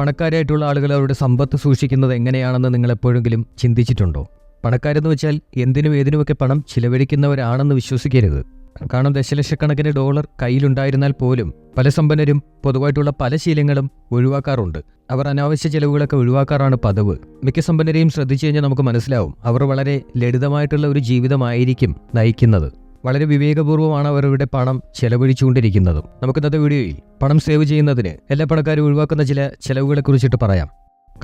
പണക്കാരായിട്ടുള്ള ആളുകൾ അവരുടെ സമ്പത്ത് സൂക്ഷിക്കുന്നത് എങ്ങനെയാണെന്ന് നിങ്ങൾ എപ്പോഴെങ്കിലും ചിന്തിച്ചിട്ടുണ്ടോ? പണക്കാരെന്ന് വെച്ചാൽ എന്തിനും ഏതിനുമൊക്കെ പണം ചിലവഴിക്കുന്നവരാണെന്ന് വിശ്വസിക്കരുത്. കാരണം ദശലക്ഷക്കണക്കിന് ഡോളർ കയ്യിലുണ്ടായിരുന്നാൽ പോലും പല സമ്പന്നരും പൊതുവായിട്ടുള്ള പല ശീലങ്ങളും ഒഴിവാക്കാറുണ്ട്. അവർ അനാവശ്യ ചെലവുകളൊക്കെ ഒഴിവാക്കാറാണ് പതിവ്. മിക്ക സമ്പന്നരെയും ശ്രദ്ധിച്ചു കഴിഞ്ഞാൽ നമുക്ക് മനസ്സിലാവും. അവർ വളരെ ലളിതമായിട്ടുള്ള ഒരു ജീവിതമായിരിക്കും നയിക്കുന്നത്. വളരെ വിവേകപൂർവമാണ് അവരുടെ പണം ചെലവഴിച്ചുകൊണ്ടിരിക്കുന്നതും. നമുക്ക് ഇന്നത്തെ വീഡിയോയിൽ പണം സേവ് ചെയ്യുന്നതിന് എല്ലാ പണക്കാരും ഒഴിവാക്കുന്ന ചില ചെലവുകളെ കുറിച്ചിട്ട് പറയാം.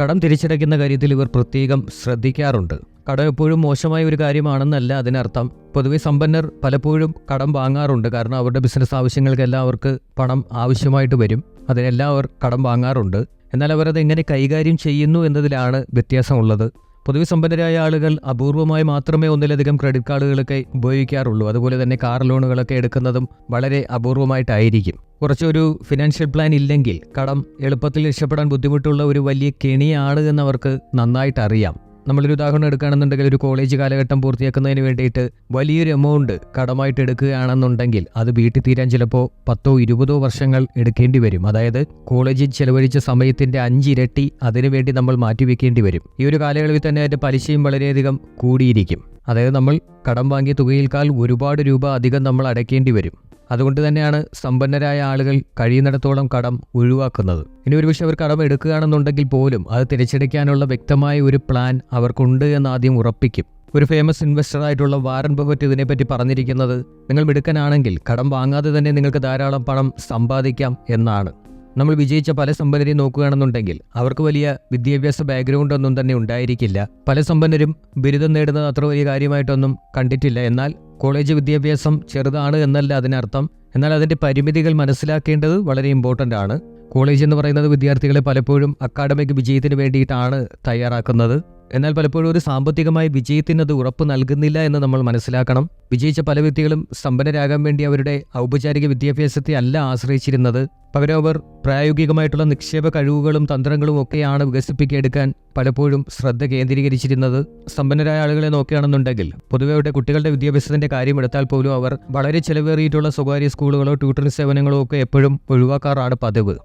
കടം തിരിച്ചടയ്ക്കുന്ന കാര്യത്തിൽ ഇവർ പ്രത്യേകം ശ്രദ്ധിക്കാറുണ്ട്. കടം എപ്പോഴും മോശമായ ഒരു കാര്യമാണെന്നല്ല അതിനർത്ഥം. പൊതുവെ സമ്പന്നർ പലപ്പോഴും കടം വാങ്ങാറുണ്ട്. കാരണം അവരുടെ ബിസിനസ് ആവശ്യങ്ങൾക്കെല്ലാം അവർക്ക് പണം ആവശ്യമായിട്ട് വരും. അതിനെല്ലാം അവർ കടം വാങ്ങാറുണ്ട്. എന്നാൽ അവർ അത് എങ്ങനെ കൈകാര്യം ചെയ്യുന്നു എന്നതിലാണ് വ്യത്യാസമുള്ളത്. പൊതുവെ സമ്പന്നരായ ആളുകൾ അപൂർവമായി മാത്രമേ ഒന്നിലധികം ക്രെഡിറ്റ് കാർഡുകളൊക്കെ ഉപയോഗിക്കാറുള്ളൂ. അതുപോലെ തന്നെ കാർ ലോണുകളൊക്കെ എടുക്കുന്നതും വളരെ അപൂർവമായിട്ടായിരിക്കും. കുറച്ചൊരു ഫിനാൻഷ്യൽ പ്ലാൻ ഇല്ലെങ്കിൽ കടം എളുപ്പത്തിൽ രക്ഷപ്പെടാൻ ബുദ്ധിമുട്ടുള്ള ഒരു വലിയ കെണിയാണ് എന്നവർക്ക് നന്നായിട്ട് അറിയാം നമ്മളൊരു ഉദാഹരണം എടുക്കുകയാണെന്നുണ്ടെങ്കിൽ ഒരു കോളേജ് കാലഘട്ടം പൂർത്തിയാക്കുന്നതിന് വേണ്ടിയിട്ട് വലിയൊരു എമൗണ്ട് കടമായിട്ട് എടുക്കുകയാണെന്നുണ്ടെങ്കിൽ അത് വീട്ടിൽ തീരാൻ ചിലപ്പോൾ പത്തോ ഇരുപതോ വർഷങ്ങൾ എടുക്കേണ്ടി വരും. അതായത് കോളേജിൽ ചെലവഴിച്ച സമയത്തിന്റെ അഞ്ചിരട്ടി അതിനുവേണ്ടി നമ്മൾ മാറ്റിവെക്കേണ്ടി വരും. ഈ ഒരു കാലയളവിൽ തന്നെ അതിന്റെ പലിശയും വളരെയധികം കൂടിയിരിക്കും. അതായത് നമ്മൾ കടം വാങ്ങിയ തുകയിൽക്കാൾ ഒരുപാട് രൂപ അധികം നമ്മൾ അടയ്ക്കേണ്ടി വരും. അതുകൊണ്ട് തന്നെയാണ് സമ്പന്നരായ ആളുകൾ കഴിയുന്നിടത്തോളം കടം ഒഴിവാക്കുന്നത്. ഇനി ഒരുപക്ഷെ അവർ കടം എടുക്കുകയാണെന്നുണ്ടെങ്കിൽ പോലും അത് തിരിച്ചടയ്ക്കാനുള്ള വ്യക്തമായ ഒരു പ്ലാൻ അവർക്കുണ്ട് എന്ന് ആദ്യം ഉറപ്പിക്കും. ഒരു ഫേമസ് ഇൻവെസ്റ്റർ ആയിട്ടുള്ള വാരൻ ബഫറ്റ് ഇതിനെപ്പറ്റി പറഞ്ഞിരിക്കുന്നത് നിങ്ങൾ മിടുക്കനാണെങ്കിൽ കടം വാങ്ങാതെ തന്നെ നിങ്ങൾക്ക് ധാരാളം പണം സമ്പാദിക്കാം എന്നാണ്. നമ്മൾ വിജയിച്ച പല സമ്പന്നരെയും നോക്കുകയാണെന്നുണ്ടെങ്കിൽ അവർക്ക് വലിയ വിദ്യാഭ്യാസ ബാക്ക്ഗ്രൗണ്ട് ഒന്നും തന്നെ ഉണ്ടായിരിക്കില്ല. പല സമ്പന്നരും ബിരുദം നേടുന്നത് അത്ര വലിയ കാര്യമായിട്ടൊന്നും കണ്ടിട്ടില്ല. എന്നാൽ കോളേജ് വിദ്യാഭ്യാസം ചെറുതാണ് എന്നല്ല അതിനർത്ഥം. എന്നാൽ അതിന്റെ പരിമിതികൾ മനസ്സിലാക്കേണ്ടത് വളരെ ഇമ്പോർട്ടന്റ് ആണ്. കോളേജ് എന്ന് പറയുന്നത് വിദ്യാർത്ഥികളെ പലപ്പോഴും അക്കാഡമിക് വിജയത്തിന് വേണ്ടിയിട്ടാണ് തയ്യാറാക്കുന്നത്. എന്നാൽ പലപ്പോഴും ഒരു സാമ്പത്തികമായ വിജയത്തിന് അത് ഉറപ്പ് നൽകുന്നില്ല എന്ന് നമ്മൾ മനസ്സിലാക്കണം. വിജയിച്ച പല വ്യക്തികളും സമ്പന്നരാകാൻ വേണ്ടി അവരുടെ ഔപചാരിക വിദ്യാഭ്യാസത്തെ അല്ല ആശ്രയിച്ചിരുന്നത്. പകരം അവർ പ്രായോഗികമായിട്ടുള്ള നിക്ഷേപ കഴിവുകളും തന്ത്രങ്ങളും ഒക്കെയാണ് വികസിപ്പിക്കെടുക്കാൻ പലപ്പോഴും ശ്രദ്ധ കേന്ദ്രീകരിച്ചിരുന്നത്. സമ്പന്നരായ ആളുകളെ നോക്കുകയാണെന്നുണ്ടെങ്കിൽ പൊതുവെ അവരുടെ കുട്ടികളുടെ വിദ്യാഭ്യാസത്തിന്റെ കാര്യം എടുത്താൽ പോലും അവർ വളരെ ചെലവേറിയിട്ടുള്ള സ്വകാര്യ സ്കൂളുകളോ ട്യൂട്ടറിംഗ് സേവനങ്ങളോ ഒക്കെ എപ്പോഴും ഒഴിവാക്കാറാണ് പതിവ്.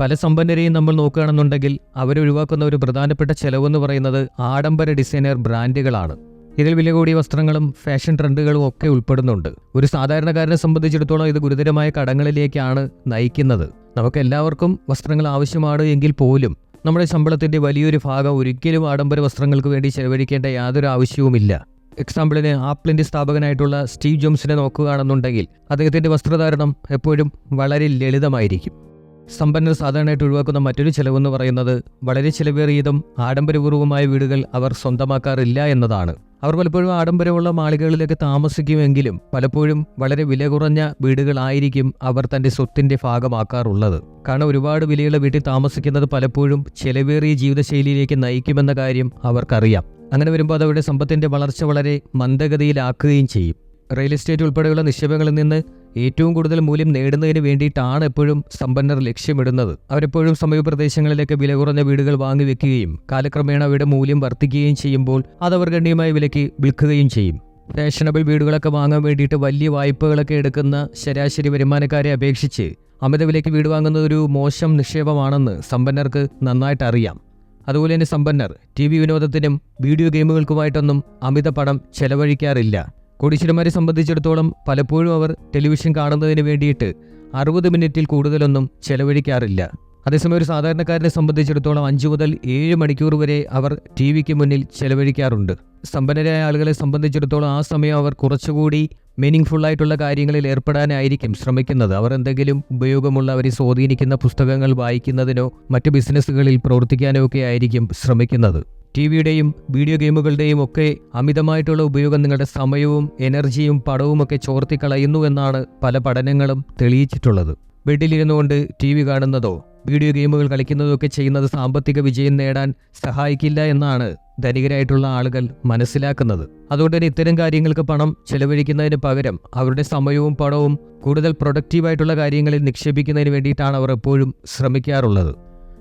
പല സമ്പന്നരെയും നമ്മൾ നോക്കുകയാണെന്നുണ്ടെങ്കിൽ അവരൊഴിവാക്കുന്ന ഒരു പ്രധാനപ്പെട്ട ചെലവെന്ന് പറയുന്നത് ആഡംബര ഡിസൈനർ ബ്രാൻഡുകളാണ്. ഇതിൽ വില കൂടിയ വസ്ത്രങ്ങളും ഫാഷൻ ട്രെൻഡുകളും ഒക്കെ ഉൾപ്പെടുന്നുണ്ട്. ഒരു സാധാരണക്കാരനെ സംബന്ധിച്ചിടത്തോളം ഇത് ഗുരുതരമായ കടങ്ങളിലേക്കാണ് നയിക്കുന്നത്. നമുക്ക് എല്ലാവർക്കും വസ്ത്രങ്ങൾ ആവശ്യമാണ് എങ്കിൽ പോലും നമ്മുടെ ശമ്പളത്തിന്റെ വലിയൊരു ഭാഗം ഒരിക്കലും ആഡംബര വസ്ത്രങ്ങൾക്ക് വേണ്ടി ചെലവഴിക്കേണ്ട യാതൊരു ആവശ്യവുമില്ല. എക്സാമ്പിളിന് ആപ്പിളിന്റെ സ്ഥാപകനായിട്ടുള്ള സ്റ്റീവ് ജോംസിനെ നോക്കുകയാണെന്നുണ്ടെങ്കിൽ അദ്ദേഹത്തിന്റെ വസ്ത്രധാരണം എപ്പോഴും വളരെ ലളിതമായിരിക്കും. സമ്പന്നർ സാധാരണയായിട്ട് ഒഴിവാക്കുന്ന മറ്റൊരു ചെലവെന്ന് പറയുന്നത് വളരെ ചിലവേറിയതും ആഡംബരപൂർവമായ വീടുകൾ അവർ സ്വന്തമാക്കാറില്ല എന്നതാണ്. അവർ പലപ്പോഴും ആഡംബരമുള്ള മാളികകളിലേക്ക് താമസിക്കുമെങ്കിലും പലപ്പോഴും വളരെ വില കുറഞ്ഞ വീടുകളായിരിക്കും അവർ തന്റെ സ്വത്തിന്റെ ഭാഗമാക്കാറുള്ളത്. കാരണം ഒരുപാട് വിലയുള്ള വീട്ടിൽ താമസിക്കുന്നത് പലപ്പോഴും ചിലവേറിയ ജീവിതശൈലിയിലേക്ക് നയിക്കുമെന്ന കാര്യം അവർക്കറിയാം. അങ്ങനെ വരുമ്പോൾ അത് അവരുടെ സമ്പത്തിന്റെ വളർച്ച വളരെ മന്ദഗതിയിലാക്കുകയും ചെയ്യും. റിയൽ എസ്റ്റേറ്റ് ഉൾപ്പെടെയുള്ള നിക്ഷേപങ്ങളിൽ നിന്ന് ഏറ്റവും കൂടുതൽ മൂല്യം നേടുന്നതിന് വേണ്ടിയിട്ടാണ് എപ്പോഴും സമ്പന്നർ ലക്ഷ്യമിടുന്നത്. അവരെപ്പോഴും സമീപപ്രദേശങ്ങളിലേക്ക് വില കുറഞ്ഞ വീടുകൾ വാങ്ങി വെക്കുകയും കാലക്രമേണ അവയുടെ മൂല്യം വർദ്ധിക്കുകയും ചെയ്യുമ്പോൾ അത് അവർ ഗണ്യമായ വിലയ്ക്ക് വിൽക്കുകയും ചെയ്യും. ഫാഷനബിൾ വീടുകളൊക്കെ വാങ്ങാൻ വേണ്ടിയിട്ട് വലിയ വായ്പകളൊക്കെ എടുക്കുന്ന ശരാശരി വരുമാനക്കാരെ അപേക്ഷിച്ച് അമിത വിലയ്ക്ക് വീട് വാങ്ങുന്നത് ഒരു മോശം നിക്ഷേപമാണെന്ന് സമ്പന്നർക്ക് നന്നായിട്ട് അറിയാം. അതുപോലെ തന്നെ സമ്പന്നർ ടി വി വിനോദത്തിനും വീഡിയോ ഗെയിമുകൾക്കുമായിട്ടൊന്നും അമിത പണം ചെലവഴിക്കാറില്ല. കോടീശ്വരന്മാരെ സംബന്ധിച്ചിടത്തോളം പലപ്പോഴും അവർ ടെലിവിഷൻ കാണുന്നതിന് വേണ്ടിയിട്ട് അറുപത് മിനിറ്റിൽ കൂടുതലൊന്നും ചെലവഴിക്കാറില്ല. അതേസമയം ഒരു സാധാരണക്കാരനെ സംബന്ധിച്ചിടത്തോളം അഞ്ചു മുതൽ ഏഴ് മണിക്കൂർ വരെ അവർ ടി വിക്ക് മുന്നിൽ ചെലവഴിക്കാറുണ്ട്. സമ്പന്നരായ ആളുകളെ സംബന്ധിച്ചിടത്തോളം ആ സമയം അവർ കുറച്ചുകൂടി മീനിങ് ആയിട്ടുള്ള കാര്യങ്ങളിൽ ഏർപ്പെടാനായിരിക്കും ശ്രമിക്കുന്നത്. അവർ എന്തെങ്കിലും ഉപയോഗമുള്ള അവരെ സ്വാധീനിക്കുന്ന പുസ്തകങ്ങൾ വായിക്കുന്നതിനോ മറ്റ് ബിസിനസ്സുകളിൽ പ്രവർത്തിക്കാനോ ഒക്കെ ആയിരിക്കും ശ്രമിക്കുന്നത്. ടി വിയുടെയും വീഡിയോ ഗെയിമുകളുടെയും ഒക്കെ അമിതമായിട്ടുള്ള ഉപയോഗം നിങ്ങളുടെ സമയവും എനർജിയും പണവും ഒക്കെ ചോർത്തിക്കളയുന്നു എന്നാണ് പല പഠനങ്ങളും തെളിയിച്ചിട്ടുള്ളത്. ബെഡിലിരുന്നുകൊണ്ട് ടി വി കാണുന്നതോ വീഡിയോ ഗെയിമുകൾ കളിക്കുന്നതോ ഒക്കെ ചെയ്യുന്നത് സാമ്പത്തിക വിജയം നേടാൻ സഹായിക്കില്ല എന്നാണ് ധനികരായിട്ടുള്ള ആളുകൾ മനസ്സിലാക്കുന്നത്. അതുകൊണ്ട് തന്നെ ഇത്തരം കാര്യങ്ങൾക്ക് പണം ചെലവഴിക്കുന്നതിന് പകരം അവരുടെ സമയവും പണവും കൂടുതൽ പ്രൊഡക്റ്റീവായിട്ടുള്ള കാര്യങ്ങളിൽ നിക്ഷേപിക്കുന്നതിന് വേണ്ടിയിട്ടാണ് അവർ എപ്പോഴും ശ്രമിക്കാറുള്ളത്.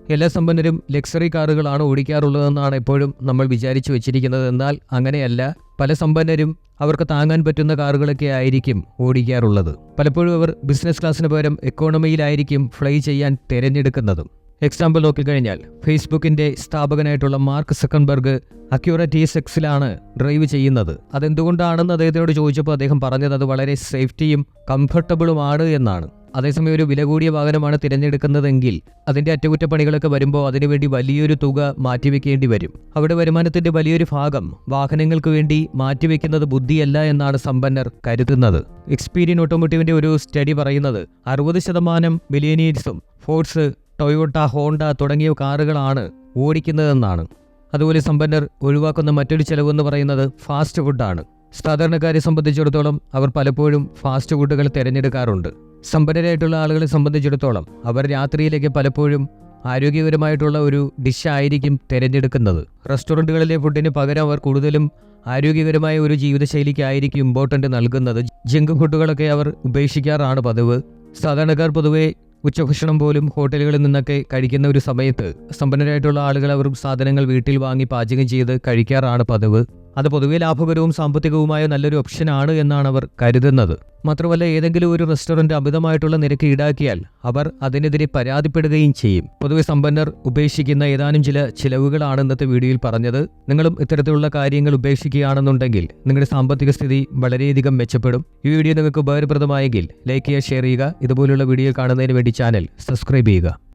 എല്ലാ സമ്പന്നരും ലക്സറി കാറുകളാണ് ഓടിക്കാറുള്ളതെന്നാണ് എപ്പോഴും നമ്മൾ വിചാരിച്ചു വെച്ചിരിക്കുന്നത്. എന്നാൽ അങ്ങനെയല്ല. പല സമ്പന്നരും അവർക്ക് താങ്ങാൻ പറ്റുന്ന കാറുകളൊക്കെ ആയിരിക്കും ഓടിക്കാറുള്ളത്. പലപ്പോഴും അവർ ബിസിനസ് ക്ലാസ്സിന് പകരം എക്കോണമിയിലായിരിക്കും ഫ്ലൈ ചെയ്യാൻ തിരഞ്ഞെടുക്കുന്നതും. എക്സാമ്പിൾ നോക്കിക്കഴിഞ്ഞാൽ ഫേസ്ബുക്കിന്റെ സ്ഥാപകനായിട്ടുള്ള മാർക്ക് സക്കൻബർഗ് ടി എക്സിലാണ് ഡ്രൈവ് ചെയ്യുന്നത്. അതെന്തുകൊണ്ടാണെന്ന് അദ്ദേഹത്തിനോട് ചോദിച്ചപ്പോൾ അദ്ദേഹം പറഞ്ഞത് അത് വളരെ സേഫ്റ്റിയും കംഫർട്ടബിളുമാണ് എന്നാണ്. അതേസമയം ഒരു വില കൂടിയ വാഹനമാണ് തിരഞ്ഞെടുക്കുന്നതെങ്കിൽ അതിന്റെ അറ്റകുറ്റപ്പണികളൊക്കെ വരുമ്പോൾ അതിനുവേണ്ടി വലിയൊരു തുക മാറ്റിവെക്കേണ്ടി വരും. അവിടെ വരുമാനത്തിന്റെ വലിയൊരു ഭാഗം വാഹനങ്ങൾക്ക് വേണ്ടി മാറ്റിവെക്കുന്നത് ബുദ്ധിയല്ല എന്നാണ് സമ്പന്നർ കരുതുന്നത്. എക്സ്പീരിയൻ ഓട്ടോമോട്ടീവിന്റെ ഒരു സ്റ്റഡി പറയുന്നത് അറുപത് ശതമാനം മിലിയനീഴ്സും ഫോഴ്സ് ടൊയോട്ട ഹോണ്ട തുടങ്ങിയ കാറുകളാണ് ഓടിക്കുന്നതെന്നാണ്. അതുപോലെ സമ്പന്നർ ഒഴിവാക്കുന്ന മറ്റൊരു ചെലവെന്ന് പറയുന്നത് ഫാസ്റ്റ് ഫുഡാണ്. സാധാരണക്കാരെ സംബന്ധിച്ചിടത്തോളം അവർ പലപ്പോഴും ഫാസ്റ്റ് ഫുഡുകൾ തിരഞ്ഞെടുക്കാറുണ്ട്. സമ്പന്നരായിട്ടുള്ള ആളുകളെ സംബന്ധിച്ചിടത്തോളം അവർ രാത്രിയിലേക്ക് പലപ്പോഴും ആരോഗ്യകരമായിട്ടുള്ള ഒരു ഡിഷായിരിക്കും തിരഞ്ഞെടുക്കുന്നത്. റെസ്റ്റോറന്റുകളിലെ ഫുഡിന് പകരം അവർ കൂടുതലും ആരോഗ്യകരമായ ഒരു ജീവിതശൈലിക്കായിരിക്കും ഇമ്പോർട്ടന്റ് നൽകുന്നത്. ജങ്ക് ഫുഡുകളൊക്കെ അവർ ഉപേക്ഷിക്കാറാണ് പതിവ്. സാധാരണക്കാർ പൊതുവെ ഉച്ചഭക്ഷണം പോലും ഹോട്ടലുകളിൽ നിന്നൊക്കെ കഴിക്കുന്ന ഒരു സമയത്ത് സമ്പന്നരായിട്ടുള്ള ആളുകൾ അവർ സാധനങ്ങൾ വീട്ടിൽ വാങ്ങി പാചകം ചെയ്ത് കഴിക്കാറാണ് പതിവ്. അത് പൊതുവെ ലാഭകരവും സാമ്പത്തികവുമായ നല്ലൊരു ഓപ്ഷനാണ് എന്നാണ് അവർ കരുതുന്നത്. മാത്രമല്ല ഏതെങ്കിലും ഒരു റെസ്റ്റോറന്റ് അമിതമായിട്ടുള്ള നിരക്ക് ഈടാക്കിയാൽ അവർ അതിനെതിരെ പരാതിപ്പെടുകയും ചെയ്യും. പൊതുവെ സമ്പന്നർ ഉപേക്ഷിക്കുന്ന ഏതാനും ചില ചിലവുകളാണ് ഇന്നത്തെ വീഡിയോയിൽ പറഞ്ഞത്. നിങ്ങളും ഇത്തരത്തിലുള്ള കാര്യങ്ങൾ ഉപേക്ഷിക്കുകയാണെന്നുണ്ടെങ്കിൽ നിങ്ങളുടെ സാമ്പത്തിക സ്ഥിതി വളരെയധികം മെച്ചപ്പെടും. ഈ വീഡിയോ നിങ്ങൾക്ക് ഉപകാരപ്രദമായെങ്കിൽ ലൈക്ക് ചെയ്യുക ഷെയർ ചെയ്യുക. ഇതുപോലുള്ള വീഡിയോ കാണുന്നതിന് വേണ്ടി ചാനൽ സബ്സ്ക്രൈബ് ചെയ്യുക.